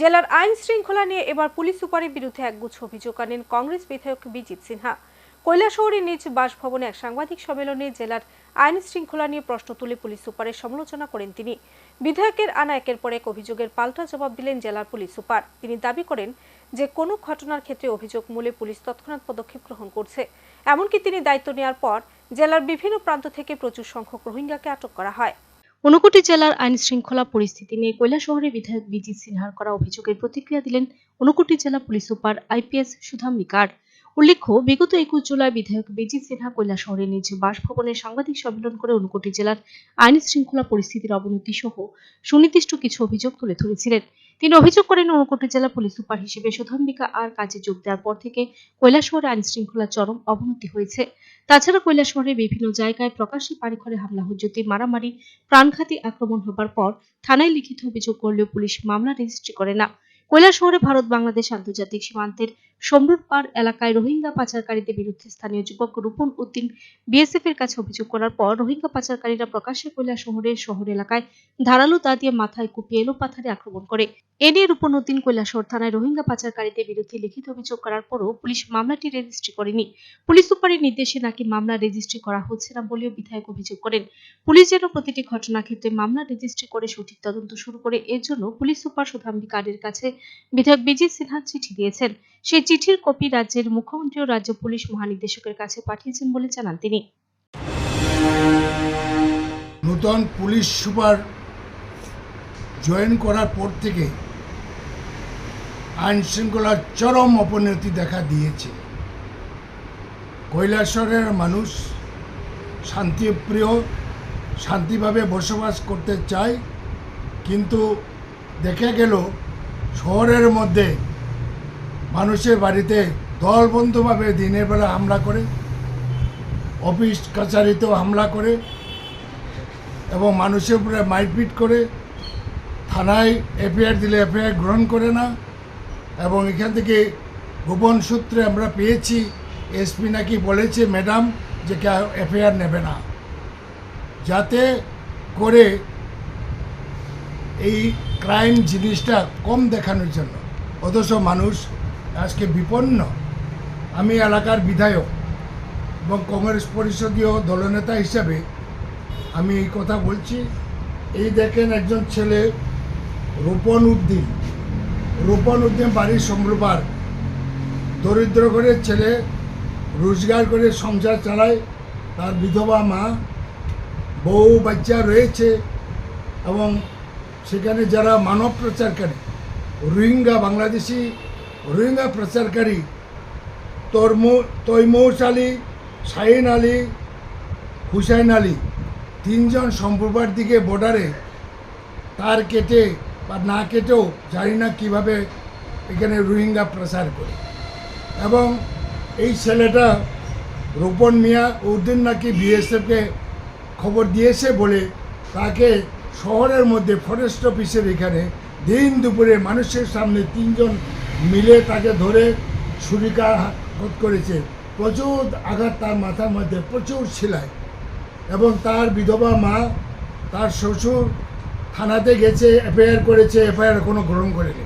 জেলার আইন শৃঙ্খলা নিয়ে এবার পুলিশ সুপারের বিরুদ্ধে একগুচ্ছ অভিযোগ আনেন কংগ্রেস বিধায়ক বিজিত সিনহা। কৈলাসহরের নিজ বাসভবনে এক সাংবাদিক সম্মেলনে জেলার আইন শৃঙ্খলা নিয়ে প্রশ্ন তুলে পুলিশ সুপারের সমালোচনা করেন তিনি। বিধায়কের আনা একের পর এক অভিযোগের পাল্টা জবাব দিলেন জেলার পুলিশ সুপার। তিনি দাবি করেন যে, কোনো ঘটনার ক্ষেত্রে অভিযোগ মূলে পুলিশ তৎক্ষণাৎ পদক্ষেপ গ্রহণ করছে। এমনকি তিনি দায়িত্ব নেওয়ার পর জেলার বিভিন্ন প্রান্ত থেকে প্রচুর সংখ্যক রোহিঙ্গাকে আটক করা হয়। ঊনকোটি জেলার আইন শৃঙ্খলা পরিস্থিতি নিয়ে কৈলাসহরে বিধায়ক বিজিৎ সিনহার করা অভিযোগের প্রতিক্রিয়া দিলেন ঊনকোটি জেলা পুলিশ সুপার আইপিএস সুধাম্বিকার উল্লেখ্য, বিগত একুশ জুলাই বিধায়ক বিজিৎ সিনহা কৈলাসহরে নিজ বাসভবনে সাংবাদিক সম্মেলন করে ঊনকোটি জেলার আইন শৃঙ্খলা পরিস্থিতির অবনতি সহ সুনির্দিষ্ট কিছু অভিযোগ তুলে ধরেছিলেন। তিনি অভিযোগ করেন, ঊনকোটি জেলা পুলিশ সুপার হিসেবে সুধাম্বিকা আর কাজে যোগ দেওয়ার পর থেকে কৈলাসহরে আইন শৃঙ্খলা চরম অবনতি হয়েছে। তাছাড়া কৈলাসহরে বিভিন্ন জায়গায় প্রকাশ্যে বাড়িঘরে হামলা, হুজ্জতি, মারামারি, প্রাণঘাতী আক্রমণ হবার পর থানায় লিখিত অভিযোগ করলেও পুলিশ মামলা রেজিস্ট্রি করে না। কৈলাসহরে ভারত বাংলাদেশ আন্তর্জাতিক সীমান্তের সমরুর এলাকায় রোহিঙ্গা পাচারকারীদের বিরুদ্ধে স্থানীয় যুবক রূপন উদ্দিন বিএসএফ এর কাছে অভিযোগ করার পর রোহিঙ্গা পাচারকারীরা প্রকাশ্যে কৈলাসহরের শহর এলাকায় ধারালো দা দিয়ে মাথায় কুপিয়ে এলো পাথারে আক্রমণ করে। এ নিয়ে রূপন উদ্দিন কৈলাসহর থানায় রোহিঙ্গা পাচারকারীদের বিরুদ্ধে লিখিত অভিযোগ করার পরও পুলিশ মামলাটি রেজিস্ট্রি করেনি। পুলিশ সুপারের নির্দেশে নাকি মামলা রেজিস্ট্রি করা হচ্ছে না বলেও বিধায়ক অভিযোগ করেন। পুলিশ যেন প্রতিটি ঘটনা ক্ষেত্রে মামলা রেজিস্ট্রি করে সঠিক তদন্ত শুরু করে, এর জন্য পুলিশ সুপার সুধাম্বিকারের কাছে বিধায়ক বিজয় সিনহা চিঠি দিয়েছেন। সেই চিঠির কপি রাজ্যের মুখ্যমন্ত্রী ও রাজ্য পুলিশ মহানির্দেশকের কাছে পাঠিয়েছেন বলে জানান তিনি। নূতন পুলিশ সুপার জয়েন করার পর থেকে আইন শৃঙ্খলার চরম অবনতি দেখা দিয়েছে। কৈলাসরের মানুষ শান্তিপ্রিয়, শান্তিভাবে বসবাস করতে চায়, কিন্তু দেখা গেল শহরের মধ্যে মানুষের বাড়িতে দলবন্ধভাবে দিনের বেলা হামলা করে, অফিস কাছারিতেও হামলা করে এবং মানুষের উপরে মারপিট করে, থানায় এফআইআর দিলে এফআইআর গ্রহণ করে না এবং এখান থেকে গোপন সূত্রে আমরা পেয়েছি, এসপি নাকি বলেছে ম্যাডাম যে এফআইআর নেবে না। যাতে করে এই ক্রাইম জিনিসটা কম দেখানোর জন্য। অথচ মানুষ আজকে বিপন্ন। আমি এলাকার বিধায়ক এবং কংগ্রেস পরিষদীয় দলনেতা হিসাবে আমি এই কথা বলছি। এই দেখেন একজন ছেলে রূপন উদ্দিন। রূপন উদ্দিন বাড়ির সম্রবার দরিদ্র ঘরের ছেলে, রোজগার করে সংসার চালায়। তার বিধবা মা, বউ, বাচ্চা রয়েছে এবং সেখানে যারা মানব প্রচারকারী রোহিঙ্গা, বাংলাদেশি রোহিঙ্গা প্রচারকারী তরমু তৈমৌস আলী, শাহিন আলী, হুসাইন আলী তিনজন সম্প্রবার দিকে বর্ডারে তার কেটে বা না কেটেও জানি না কীভাবে এখানে রোহিঙ্গা প্রচার করে। এবং এই ছেলেটা রূপন মিয়া উদ্দিন নাকি বিএসএফকে খবর দিয়েছে বলে তাকে শহরের মধ্যে ফরেস্ট অফিসের এখানে দিন দুপুরে মানুষের সামনে তিনজন মিলে তাকে ধরে ছুরিকাঘাত করেছে। প্রচুর আঘাত তার মাথার মধ্যে, প্রচুর ছিলায় এবং তার বিধবা মা তার শ্বশুর থানাতে গেছে, এফআইআর করেছে, এফআইআর কোনো গ্রহণ করেনি।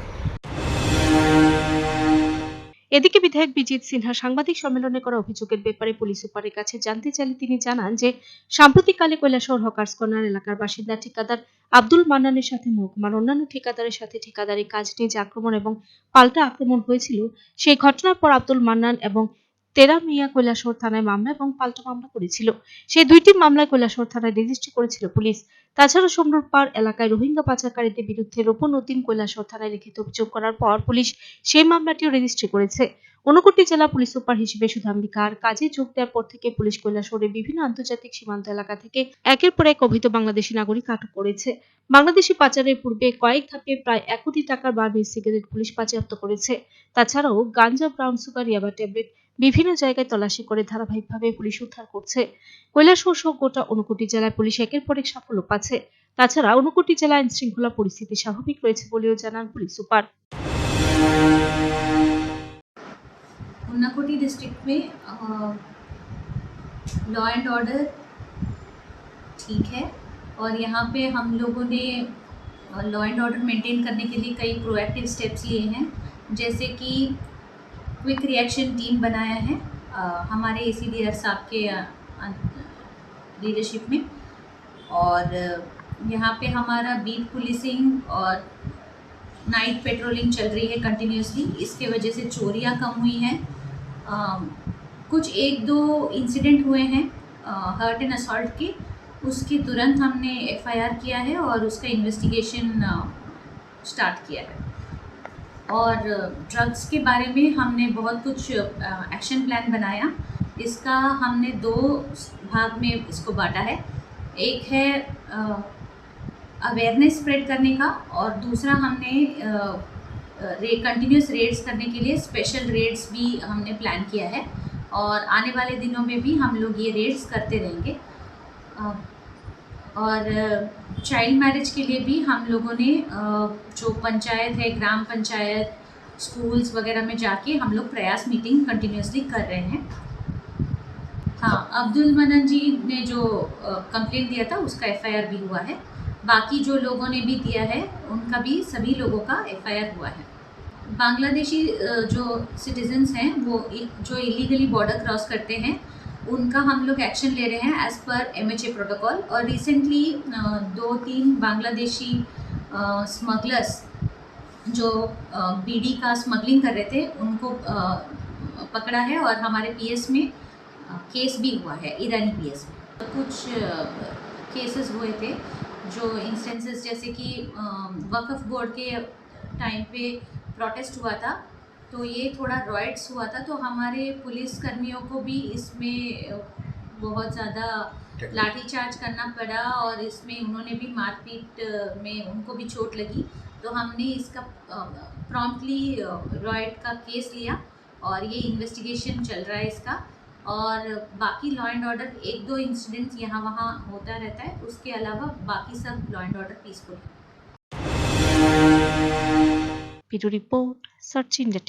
এদিকে বিধায়ক বিজিৎ সিনহা সাংবাদিক সম্মেলনে করা অভিযোগের ব্যাপারে পুলিশ সুপারের কাছে জানতে চাইলে তিনি জানান যে, সাম্প্রতিককালে কৈলাসহর হকার্স কর্নার এলাকার বাসিন্দা ঠিকাদার আব্দুল মান্নানের সাথে মহকুমার অন্যান্য ঠিকাদারের সাথে ঠিকাদারি কাজ নিয়ে যে আক্রমণ এবং পাল্টা আক্রমণ হয়েছিল, সেই ঘটনার পর আব্দুল মান্নান এবং তেরা মিয়া কৈলাসহর থানায় মামলা এবং পাল্টা মামলা করেছিল। সেই দুইটি মামলায় কৈলাসহর থানায় রেজিস্ট্রি করেছিল পুলিশ। তাছাড়া সমরুর পার এলাকায় রোহিঙ্গা পাচারকারীদের বিরুদ্ধে রোপন উদ্দিন কৈলাসহর থানায় লিখিত অভিযোগ করার পর পুলিশ সেই মামলাটিও রেজিস্ট্রি করেছে। ঊনকোটি জেলা পুলিশ সুপার হিসেবে সুধাম্বিকার কাজে যোগ দেওয়ার পর থেকে পুলিশ কৈলাসহরে বিভিন্ন আন্তর্জাতিক সীমান্ত এলাকা থেকে একের পর এক অভিহিত বাংলাদেশি নাগরিক আটক করেছে। বাংলাদেশি পাচারের পূর্বে কয়েক ধাপে প্রায় এক কোটি টাকার বার্মিজ সিগারেট পুলিশ বাজেয়াপ্ত করেছে। তাছাড়াও গাঞ্জা, ব্রাউন সুগার, ইয়াবা ট্যাবলেট বিভিন্ন জায়গায় তল্লাশি করে ধারাবাহিকভাবে পুলিশ উদ্ধার করছে কৈলাসহর সহ গোটা ঊনকোটি জেলায় পুলিশ একের পর এক সাফল্য পাচ্ছে তাছাড়া ঊনকোটি জেলায় আইন শৃঙ্খলা পরিস্থিতি স্বাভাবিক রয়েছে বলেও জানান পুলিশ সুপার उन्नाकोटी डिस्ट्रिक्ट में लॉ एंड ऑर्डर ठीक है और यहाँ पे हम लोगों ने लॉ एंड ऑर्डर मेंटेन करने के लिए कई प्रोएक्टिव स्टेप्स लिए हैं जैसे कि क्विक रिएक्शन टीम बनाया है अ, हमारे ए सी साहब के लीडरशिप में। और यहाँ पे हमारा बीट पुलिसिंग और नाइट पेट्रोलिंग चल रही है कंटिन्यूसली इसके वजह से चोरियाँ कम हुई हैं। कुछ एक दो इंसिडेंट हुए हैं हर्ट एंड असॉल्ट के। उसके तुरंत हमने एफआईआर किया है और उसका इन्वेस्टिगेशन स्टार्ट किया है। और ड्रग्स के बारे में हमने बहुत कुछ एक्शन प्लान बनाया। इसका हमने दो भाग में इसको बांटा है। एक है अवेयरनेस स्प्रेड करने का और दूसरा हमने रे कंटिन्यूस रेड्स करने के लिए स्पेशल रेड्स भी हमने प्लान किया है। और आने वाले दिनों में भी हम लोग ये रेड्स करते रहेंगे। और चाइल्ड मैरिज के लिए भी हम लोगों ने जो पंचायत है, ग्राम पंचायत स्कूल्स वगैरह में जाके हम लोग प्रयास मीटिंग कंटिन्यूसली कर रहे हैं। हाँ अब्दुल मनन जी ने जो कंप्लेंट दिया था, उसका एफआईआर भी हुआ है। बाकी जो लोगों ने भी दिया है, उनका भी सभी लोगों का एफआईआर हुआ है। बांग्लादेशी जो सिटीजन्स हैं, वो जो इलीगली बॉर्डर क्रॉस करते हैं उनका हम लोग एक्शन ले रहे हैं एज़ पर एमएचए प्रोटोकॉल और रिसेंटली दो तीन बांग्लादेशी स्मगलर्स जो बीडी का स्मगलिंग कर रहे थे, उनको पकड़ा है और हमारे पीएस में केस भी हुआ है ईरानी पीएस में। कुछ केसेस हुए थे, जो इंस्टेंसेस जैसे कि वक्फ बोर्ड के टाइम पे प्रोटेस्ट हुआ था। तो ये थोड़ा रॉयट्स हुआ था तो हमारे पुलिस कर्मियों को भी इसमें बहुत ज़्यादा लाठीचार्ज करना पड़ा और इसमें उन्होंने भी मारपीट में उनको भी चोट लगी। तो हमने इसका प्रॉम्प्टली रॉयट का केस लिया और ये इन्वेस्टिगेशन चल रहा है इसका। और बाकी लॉ एंड ऑर्डर एक दो इंसिडेंट्स यहाँ वहाँ होता रहता है उसके अलावा बाकी सब लॉ एंड ऑर्डर पीसफुल है। Bureau report search India